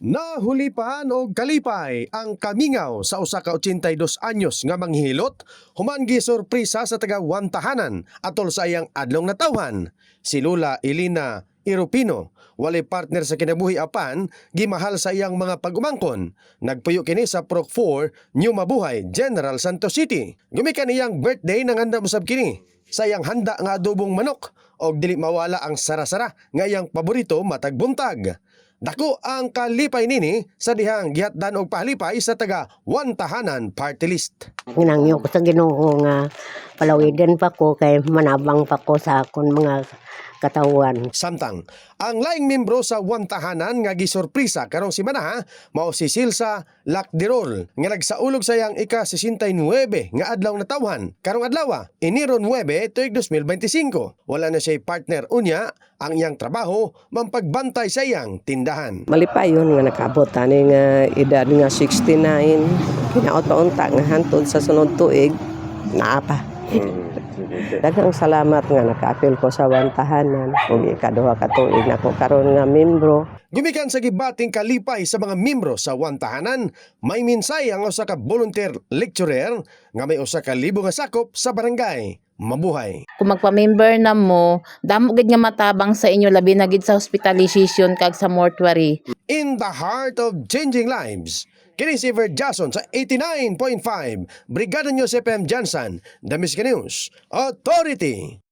Nahulipan og kalipay ang kamingaw sa usa ka 82 anyos nga manghilot human gi sorpresa sa taga Wantahanan atol sa iyang adlong natawhan. Si Lula Elina Iropino walay partner sa kinabuhi apan gimahal sa iyang mga pagumangkon. Nagpuyo kini sa Proc 4 New Mabuhay, General Santos City. Gumikan iyang birthday nang handa musab kini sa iyang handa nga adobong manok og dili mawala ang sarasara nga iyang paborito matag buntag. Dako ang kalipay nini sa dihang gihatdan og pahalipay sa taga Wantahanan Party List. Ginangyo ko sa ginoo nga palawiden pa ko kay manabang pa ko sa akon mga katawan. Samtang, ang laing membro sa Wantahanan nga gisorprisa karong si Manaha mao si Silsa Lakdirol nga nagsaulog sa iyang ika-69 nga adlaw na tawhan. Karong adlaw, Enero 9, tuig 2025. Wala na siya partner unya ang iyang trabaho mampagbantay sa iyang tindahan. Malipayon nga nakaabot tani nga edad nga 69 hinaot pa unta nga hantod sa sunod tuig naa pa. Daghang salamat nga nakaapil ko sa wantahanan ug ikaduha ka tuig nako karon nga membro Gumikan sa gibating kalipay sa mga membro sa Wantahanan, may minsay ang usa ka volunteer lecturer nga may usa ka libo nga sakop sa barangay. Mabuhay. kung magpa-member na mo, damo gid nga matabang sa inyo labi na gid sa hospitalization kag sa mortuary. In the heart of changing lives. Kini si Ver Jason sa 89.5 Brigada News FM Jansan, The News Authority.